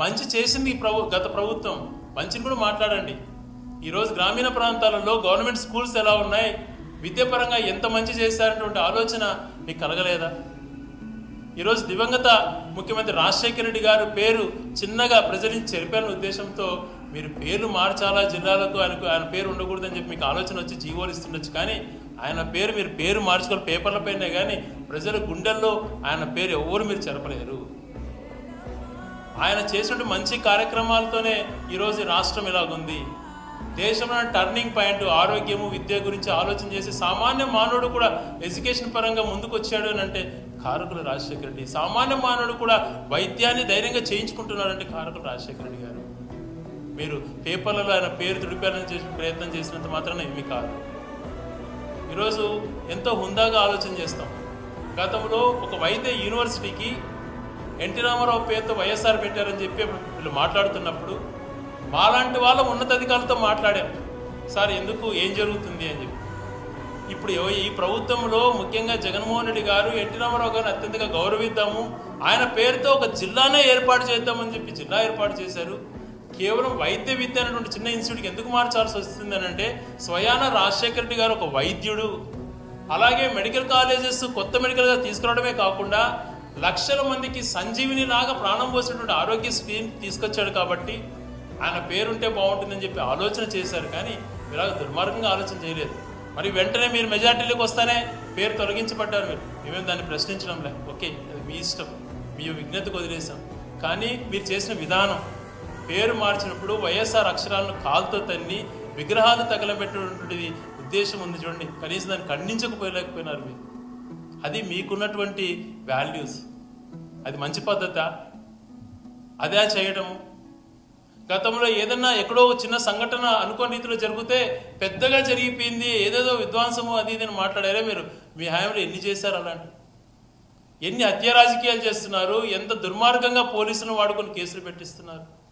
మంచి చేసింది ఈ ప్రభు గత ప్రభుత్వం. మంచిని కూడా మాట్లాడండి. ఈరోజు గ్రామీణ ప్రాంతాలలో గవర్నమెంట్ స్కూల్స్ ఎలా ఉన్నాయి? విద్యాపరంగా ఎంత మంచి చేశారనేటువంటి ఆలోచన మీకు కలగలేదా? ఈరోజు దివంగత ముఖ్యమంత్రి రాజశేఖర రెడ్డి గారు పేరు చిన్నగా ప్రజలను చెరిపాలనే ఉద్దేశంతో మీరు పేర్లు మార్చాలా జిల్లాలకు? ఆయనకు ఆయన పేరు ఉండకూడదని చెప్పి మీకు ఆలోచన వచ్చి జీవోలు ఇస్తుండొచ్చు. కానీ ఆయన పేరు మీరు పేరు మార్చుకోవాలి పేపర్ల పైనే కానీ ప్రజల గుండెల్లో ఆయన పేరు ఎవరు మీరు చెరపలేరు. ఆయన చేసినటువంటి మంచి కార్యక్రమాలతోనే ఈరోజు రాష్ట్రం ఇలాగుంది. దేశంలో టర్నింగ్ పాయింట్ ఆరోగ్యము విద్య గురించి ఆలోచన చేసి సామాన్య మానవుడు కూడా ఎడ్యుకేషన్ పరంగా ముందుకు వచ్చాడు అని అంటే కారకుల రాజశేఖర రెడ్డి. సామాన్య మానవుడు కూడా వైద్యాన్ని ధైర్యంగా చేయించుకుంటున్నాడంటే కారకులు రాజశేఖర రెడ్డి గారు. మీరు పేపర్లలో ఆయన పేరు తుడిపేయాలని చేసిన ప్రయత్నం చేసినంత మాత్రాన ఏమీ కాదు. ఈరోజు ఎంతో హుందాగా ఆలోచన చేస్తాం. గతంలో ఒక వైద్య యూనివర్సిటీకి ఎన్టీ రామారావు పేరుతో వైఎస్ఆర్ పెట్టారని చెప్పి వీళ్ళు మాట్లాడుతున్నప్పుడు మాలాంటి వాళ్ళ ఉన్నతాధికారులతో మాట్లాడాం సార్ ఎందుకు? ఏం జరుగుతుంది? అని చెప్పి. ఇప్పుడు ఈ ప్రభుత్వంలో ముఖ్యంగా జగన్మోహన్ రెడ్డి గారు ఎన్టీ రామారావు గారిని అత్యంతగా గౌరవిద్దాము. ఆయన పేరుతో ఒక జిల్లానే ఏర్పాటు చేద్దామని చెప్పి జిల్లా ఏర్పాటు చేశారు. కేవలం వైద్య విద్య అనేటువంటి చిన్న ఇన్స్టిట్యూట్కి ఎందుకు మార్చాల్సి వస్తుంది అని అంటే స్వయాన రాజశేఖర రెడ్డి గారు ఒక వైద్యుడు. అలాగే మెడికల్ కాలేజెస్ కొత్త మెడికల్గా తీసుకురావడమే కాకుండా లక్షల మందికి సంజీవిని లాగా ప్రాణం పోసినటువంటి ఆరోగ్య స్కీమ్ తీసుకొచ్చాడు కాబట్టి ఆయన పేరుంటే బాగుంటుందని చెప్పి ఆలోచన చేశారు కానీ ఇలాగ దుర్మార్గంగా ఆలోచన చేయలేదు. మరి వెంటనే మీరు మెజార్టీలోకి వస్తానే పేరు తొలగించబడ్డారు మీరు. మేమేం దాన్ని ప్రశ్నించడంలే. ఓకే అది మీ ఇష్టం. మీ విజ్ఞతకు వదిలేసాం కానీ మీరు చేసిన విధానం పేరు మార్చినప్పుడు వైఎస్ఆర్ అక్షరాలను కాలుతో తన్ని విగ్రహాలు తగలబెట్టినటువంటిది ఉద్దేశం ఉంది చూడండి. కనీసం దాన్ని ఖండించకపోలేకపోయినారు మీరు. అది మీకున్నటువంటి వాల్యూస్. అది మంచి పద్ధత? అదే చేయడము. గతంలో ఏదన్నా ఎక్కడో చిన్న సంఘటన అనుకోని రీతిలో జరిగితే పెద్దగా జరిగిపోయింది ఏదేదో విధ్వంసము అది ఇది అని మాట్లాడారే మీరు. మీ హయాంలో ఎన్ని చేశారు అలాంటి? ఎన్ని హత్య రాజకీయాలు చేస్తున్నారు? ఎంత దుర్మార్గంగా పోలీసులను వాడుకొని కేసులు పెట్టిస్తున్నారు?